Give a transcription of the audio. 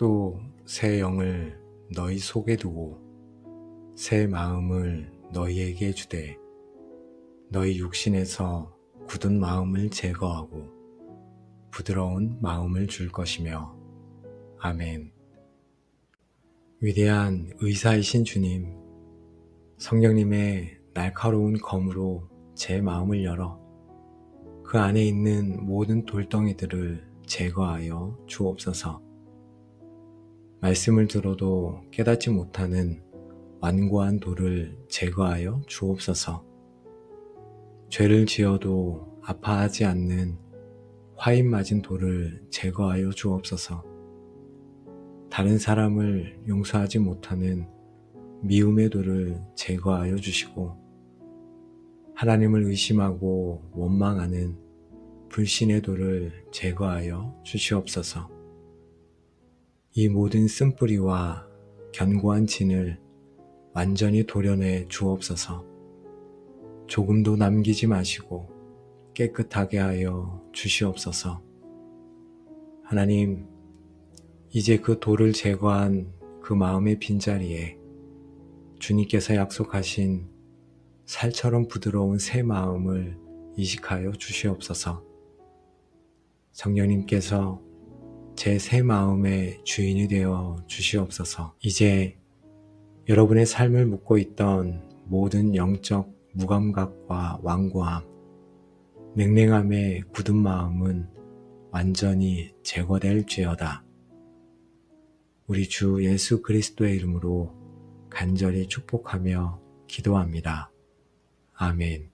또 새 영을 너희 속에 두고 새 마음을 너희에게 주되 너희 육신에서 굳은 마음을 제거하고 부드러운 마음을 줄 것이며 아멘. 위대한 의사이신 주님, 성령님의 날카로운 검으로 제 마음을 열어 그 안에 있는 모든 돌덩이들을 제거하여 주옵소서. 말씀을 들어도 깨닫지 못하는 완고한 돌을 제거하여 주옵소서. 죄를 지어도 아파하지 않는 화인 맞은 돌을 제거하여 주옵소서. 다른 사람을 용서하지 못하는 미움의 돌을 제거하여 주시고, 하나님을 의심하고 원망하는 불신의 돌을 제거하여 주시옵소서. 이 모든 쓴뿌리와 견고한 진을 완전히 도려내 주옵소서. 조금도 남기지 마시고 깨끗하게 하여 주시옵소서. 하나님, 이제 그 돌을 제거한 그 마음의 빈자리에 주님께서 약속하신 살처럼 부드러운 새 마음을 이식하여 주시옵소서. 성령님께서 제 새 마음의 주인이 되어 주시옵소서. 이제 여러분의 삶을 묻고 있던 모든 영적 무감각과 완고함, 냉랭함의 굳은 마음은 완전히 제거될지어다. 우리 주 예수 그리스도의 이름으로 간절히 축복하며 기도합니다. 아멘.